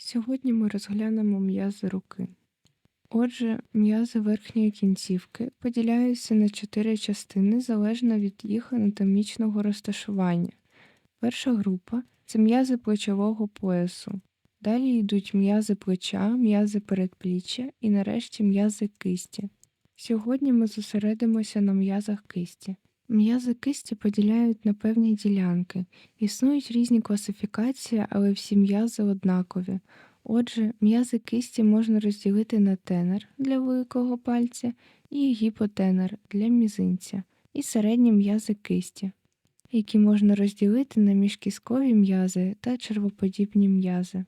Сьогодні ми розглянемо м'язи руки. Отже, м'язи верхньої кінцівки поділяються на чотири частини залежно від їх анатомічного розташування. Перша група це м'язи плечового поясу. Далі йдуть м'язи плеча, м'язи передпліччя і нарешті м'язи кисті. Сьогодні ми зосередимося на м'язах кисті. М'язи кисті поділяють на певні ділянки. Існують різні класифікації, але всі м'язи однакові. Отже, м'язи кисті можна розділити на тенер для великого пальця і гіпотенер для мізинця, і середні м'язи кисті, які можна розділити на міжкіскові м'язи та червоподібні м'язи.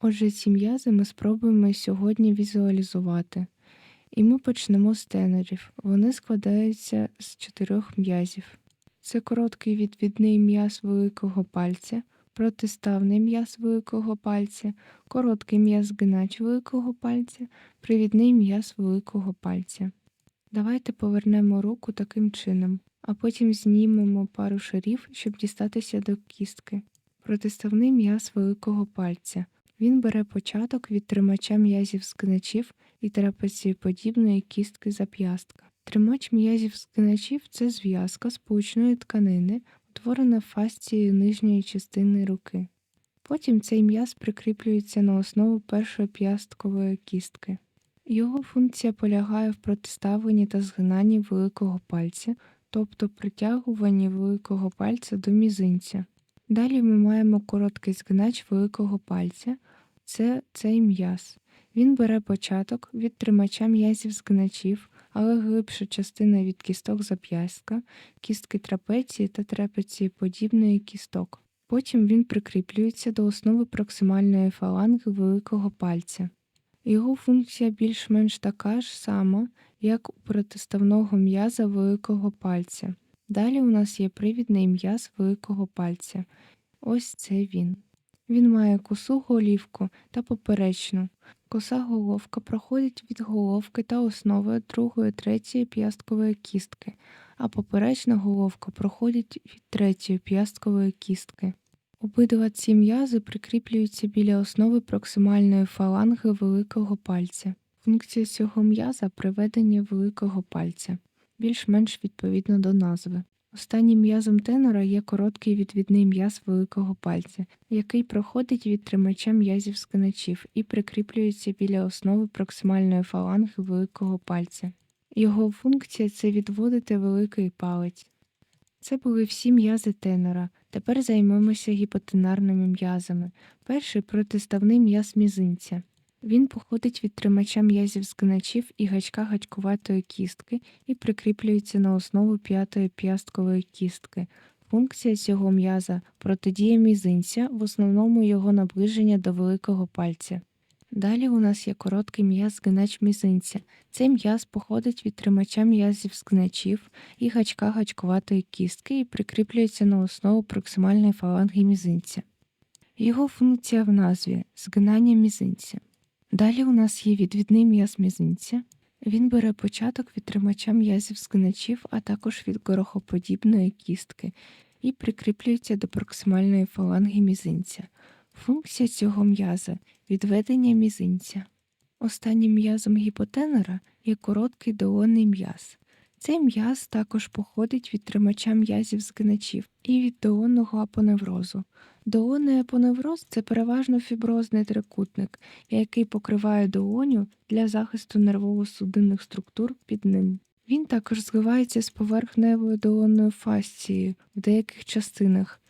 Отже, ці м'язи ми спробуємо сьогодні візуалізувати. І ми почнемо з тенерів. Вони складаються з чотирьох м'язів. Це короткий відвідний м'яз великого пальця, протиставний м'яз великого пальця, короткий м'яз згинач великого пальця, привідний м'яз великого пальця. Давайте повернемо руку таким чином, а потім знімемо пару шарів, щоб дістатися до кістки. Протиставний м'яз великого пальця. Він бере початок від тримача м'язів згиначів і трапецієподібної кістки зап'ястка. Тримач м'язів згиначів – це зв'язка сполучної тканини, утворена фасцією нижньої частини руки. Потім цей м'яз прикріплюється на основу першої п'ясткової кістки. Його функція полягає в протиставленні та згинанні великого пальця, тобто притягуванні великого пальця до мізинця. Далі ми маємо короткий згинач великого пальця це цей м'яз. Він бере початок від тримача м'язів згиначів, але глибша частина від кісток зап'ястка, кістки трапеції та трапецієподібної кісток. Потім він прикріплюється до основи проксимальної фаланги великого пальця. Його функція більш-менш така ж сама, як у протиставного м'яза великого пальця. Далі у нас є привідний м'яз великого пальця. Ось це він. Він має косу голівку та поперечну. Коса головка проходить від головки та основи другої третьої п'ясткової кістки, а поперечна головка проходить від третьої п'ясткової кістки. Обидва ці м'язи прикріплюються біля основи проксимальної фаланги великого пальця. Функція цього м'яза приведення великого пальця, більш-менш відповідно до назви. Останнім м'язом тенора є короткий відвідний м'яз великого пальця, який проходить від тримача м'язів скиначів і прикріплюється біля основи проксимальної фаланги великого пальця. Його функція це відводити великий палець. Це були всі м'язи тенора. Тепер займемося гіпотенарними м'язами. Перший протиставний м'яз мізинця. Він походить від тримача м'язів згиначів і гачка гачкуватої кістки і прикріплюється на основу п'ятої п'ясткової кістки. Функція цього м'яза протидія мізинця, в основному його наближення до великого пальця. Далі у нас є короткий м'яз згинач мізинця. Цей м'яз походить від тримача м'язів згиначів і гачка гачкуватої кістки і прикріплюється на основу проксимальної фаланги мізинця. Його функція в назві згинання мізинця. Далі у нас є відвідний м'яз мізинця. Він бере початок від тримача м'язів згиначів, а також від горохоподібної кістки і прикріплюється до проксимальної фаланги мізинця. Функція цього м'яза відведення мізинця. Останнім м'язом гіпотенера є короткий долонний м'яз. Цей м'яз також походить від тримача м'язів згиначів і від долонного апоневрозу. Долонний апоневроз – це переважно фіброзний трикутник, який покриває долоню для захисту нервово-судинних структур під ним. Він також зливається з поверхневою долонною фасцією в деяких частинах.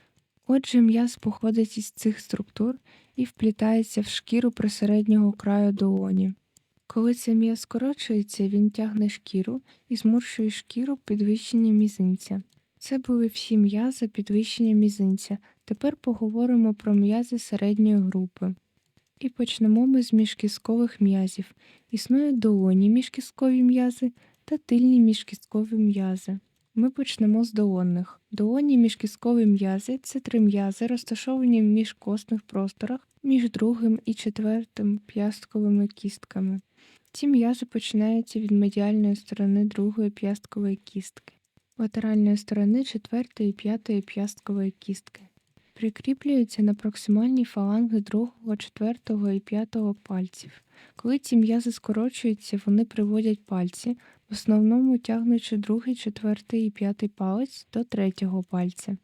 Отже, м'яз походить із цих структур і вплітається в шкіру присереднього краю долоні. Коли цей м'яз скорочується, він тягне шкіру і зморщує шкіру підвищення мізинця. Це були всі м'язи підвищення мізинця. Тепер поговоримо про м'язи середньої групи. І почнемо ми з міжкіскових м'язів. Існують долонні міжкіскові м'язи та тильні міжкіскові м'язи. Ми почнемо з долонних. Долонні міжкіскові м'язи це три м'язи, розташовані в міжкосних просторах між другим і четвертим п'ястковими кістками. Ці м'язи починаються від медіальної сторони другої п'ясткової кістки, латеральної сторони четвертої і п'ятої п'ясткової кістки. прикріплюються на проксимальні фаланги другого, четвертого і п'ятого пальців. Коли ці м'язи скорочуються, вони приводять пальці, в основному тягнучи другий, четвертий і п'ятий палець до третього пальця.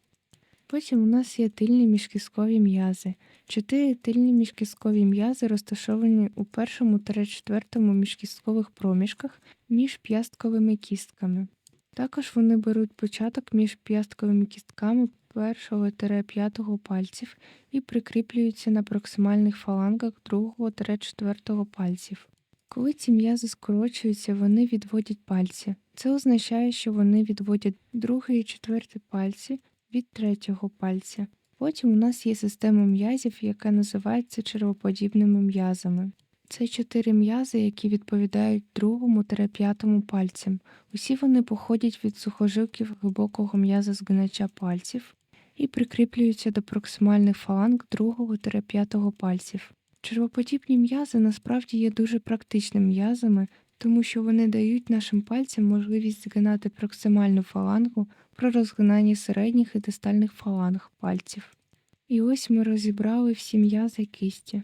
Потім у нас є тильні міжкісткові м'язи. Чотири тильні міжкісткові м'язи розташовані у першому та четвертому міжкісткових проміжках між п'ястковими кістками. Також вони беруть початок між п'ястковими кістками першого тире п'ятого пальців і прикріплюються на проксимальних фалангах другого четвертого пальців. Коли ці м'язи скорочуються, вони відводять пальці. Це означає, що вони відводять другий і четвертий пальці від третього пальця. Потім у нас є система м'язів, яка називається червоподібними м'язами. Це чотири м'язи, які відповідають другому та п'ятому пальцям. Усі вони походять від сухожилків глибокого м'яза згинача пальців і прикріплюються до проксимальних фаланг другого та п'ятого пальців. Червоподібні м'язи насправді є дуже практичними м'язами, тому що вони дають нашим пальцям можливість згинати проксимальну фалангу при розгинанні середніх і дистальних фаланг пальців. І ось ми розібрали всі м'язи кисті.